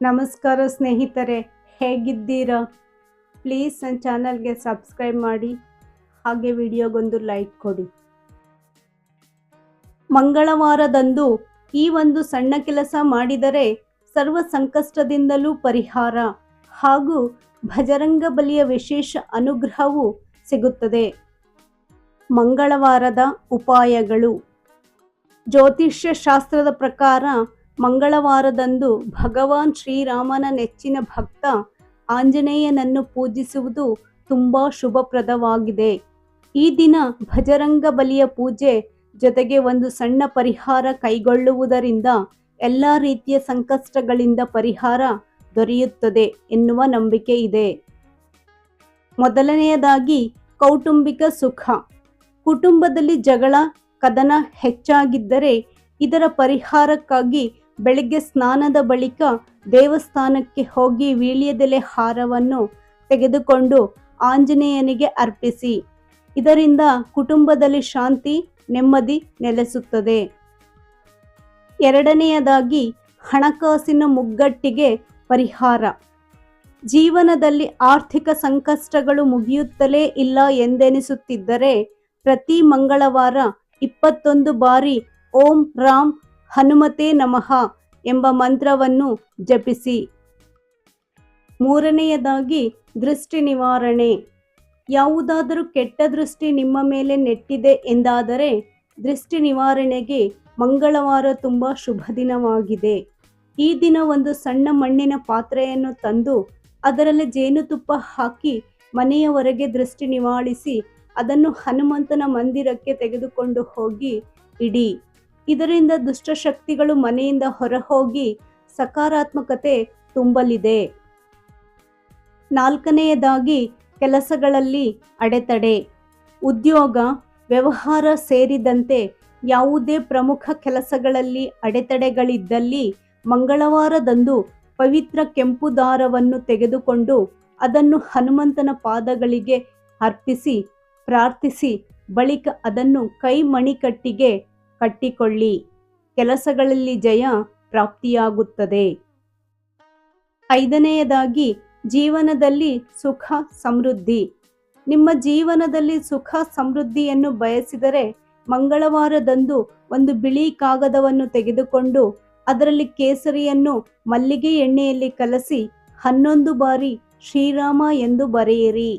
ನಮಸ್ಕಾರ ಸ್ನೇಹಿತರೆ, ಹೇಗಿದ್ದೀರಾ? ಪ್ಲೀಸ್ ನನ್ನ ಚಾನಲ್ಗೆ ಸಬ್ಸ್ಕ್ರೈಬ್ ಮಾಡಿ, ಹಾಗೆ ವಿಡಿಯೋಗೊಂದು ಲೈಕ್ ಕೊಡಿ. ಮಂಗಳವಾರದಂದು ಈ ಒಂದು ಸಣ್ಣ ಕೆಲಸ ಮಾಡಿದರೆ ಸರ್ವ ಸಂಕಷ್ಟದಿಂದಲೂ ಪರಿಹಾರ ಹಾಗೂ ಭಜರಂಗ ಬಲಿಯ ವಿಶೇಷ ಅನುಗ್ರಹವು ಸಿಗುತ್ತದೆ. ಮಂಗಳವಾರದ ಉಪಾಯಗಳು. ಜ್ಯೋತಿಷ್ಯ ಶಾಸ್ತ್ರದ ಪ್ರಕಾರ ಮಂಗಳವಾರದಂದು ಭಗವಾನ್ ಶ್ರೀರಾಮನ ನೆಚ್ಚಿನ ಭಕ್ತ ಆಂಜನೇಯನನ್ನು ಪೂಜಿಸುವುದು ತುಂಬಾ ಶುಭಪ್ರದವಾಗಿದೆ. ಈ ದಿನ ಭಜರಂಗ ಬಲಿಯ ಪೂಜೆ ಜೊತೆಗೆ ಒಂದು ಸಣ್ಣ ಪರಿಹಾರ ಕೈಗೊಳ್ಳುವುದರಿಂದ ಎಲ್ಲ ರೀತಿಯ ಸಂಕಷ್ಟಗಳಿಂದ ಪರಿಹಾರ ದೊರೆಯುತ್ತದೆ ಎನ್ನುವ ನಂಬಿಕೆ ಇದೆ. ಮೊದಲನೆಯದಾಗಿ ಕೌಟುಂಬಿಕ ಸುಖ. ಕುಟುಂಬದಲ್ಲಿ ಜಗಳ, ಕದನ ಹೆಚ್ಚಾಗಿದ್ದರೆ ಇದರ ಪರಿಹಾರಕ್ಕಾಗಿ ಬೆಳಗ್ಗೆ ಸ್ನಾನದ ಬಳಿಕ ದೇವಸ್ಥಾನಕ್ಕೆ ಹೋಗಿ ವೀಳ್ಯದೆಲೆ ಹಾರವನ್ನು ತೆಗೆದುಕೊಂಡು ಆಂಜನೇಯನಿಗೆ ಅರ್ಪಿಸಿ. ಇದರಿಂದ ಕುಟುಂಬದಲ್ಲಿ ಶಾಂತಿ, ನೆಮ್ಮದಿ ನೆಲೆಸುತ್ತದೆ. ಎರಡನೆಯದಾಗಿ ಹಣಕಾಸಿನ ಮುಗ್ಗಟ್ಟಿಗೆ ಪರಿಹಾರ. ಜೀವನದಲ್ಲಿ ಆರ್ಥಿಕ ಸಂಕಷ್ಟಗಳು ಮುಗಿಯುತ್ತಲೇ ಇಲ್ಲ ಎಂದೆನಿಸುತ್ತಿದ್ದರೆ ಪ್ರತಿ ಮಂಗಳವಾರ ಇಪ್ಪತ್ತೊಂದು ಬಾರಿ ಓಂ ರಾಮ್ ಹನುಮತೆ ನಮಃ ಎಂಬ ಮಂತ್ರವನ್ನು ಜಪಿಸಿ. ಮೂರನೆಯದಾಗಿ ದೃಷ್ಟಿ ನಿವಾರಣೆ. ಯಾವುದಾದರೂ ಕೆಟ್ಟ ದೃಷ್ಟಿ ನಿಮ್ಮ ಮೇಲೆ ನೆಟ್ಟಿದೆ ಎಂದಾದರೆ ದೃಷ್ಟಿ ನಿವಾರಣೆಗೆ ಮಂಗಳವಾರ ತುಂಬ ಶುಭ ದಿನವಾಗಿದೆ. ಈ ದಿನ ಒಂದು ಸಣ್ಣ ಮಣ್ಣಿನ ಪಾತ್ರೆಯನ್ನು ತಂದು ಅದರಲ್ಲಿ ಜೇನುತುಪ್ಪ ಹಾಕಿ ಮನೆಯವರೆಗೆ ದೃಷ್ಟಿ ನಿವಾಳಿಸಿ ಅದನ್ನು ಹನುಮಂತನ ಮಂದಿರಕ್ಕೆ ತೆಗೆದುಕೊಂಡು ಹೋಗಿ ಇಡಿ. ಇದರಿಂದ ದುಷ್ಟಶಕ್ತಿಗಳು ಮನೆಯಿಂದ ಹೊರಹೋಗಿ ಸಕಾರಾತ್ಮಕತೆ ತುಂಬಲಿದೆ. ನಾಲ್ಕನೆಯದಾಗಿ ಕೆಲಸಗಳಲ್ಲಿ ಅಡೆತಡೆ. ಉದ್ಯೋಗ, ವ್ಯವಹಾರ ಸೇರಿದಂತೆ ಯಾವುದೇ ಪ್ರಮುಖ ಕೆಲಸಗಳಲ್ಲಿ ಅಡೆತಡೆಗಳಿದ್ದಲ್ಲಿ ಮಂಗಳವಾರದಂದು ಪವಿತ್ರ ಕೆಂಪು ದಾರವನ್ನು ತೆಗೆದುಕೊಂಡು ಅದನ್ನು ಹನುಮಂತನ ಪಾದಗಳಿಗೆ ಅರ್ಪಿಸಿ, ಪ್ರಾರ್ಥಿಸಿ, ಬಳಿಕ ಅದನ್ನು ಕೈ ಮಣಿಕಟ್ಟಿಗೆ ಕಟ್ಟಿಕೊಳ್ಳಿ. ಕೆಲಸಗಳಲ್ಲಿ ಜಯ ಪ್ರಾಪ್ತಿಯಾಗುತ್ತದೆ. ಐದನೆಯದಾಗಿ, ಜೀವನದಲ್ಲಿ ಸುಖ ಸಮೃದ್ಧಿ. ನಿಮ್ಮ ಜೀವನದಲ್ಲಿ ಸುಖ ಸಮೃದ್ಧಿಯನ್ನು ಬಯಸಿದರೆ ಮಂಗಳವಾರದಂದು ಒಂದು ಬಿಳಿ ಕಾಗದವನ್ನು ತೆಗೆದುಕೊಂಡು ಅದರಲ್ಲಿ ಕೇಸರಿಯನ್ನು ಮಲ್ಲಿಗೆ ಎಣ್ಣೆಯಲ್ಲಿ ಕಲಸಿ ಹನ್ನೊಂದು ಬಾರಿ ಶ್ರೀರಾಮ ಎಂದು ಬರೆಯಿರಿ.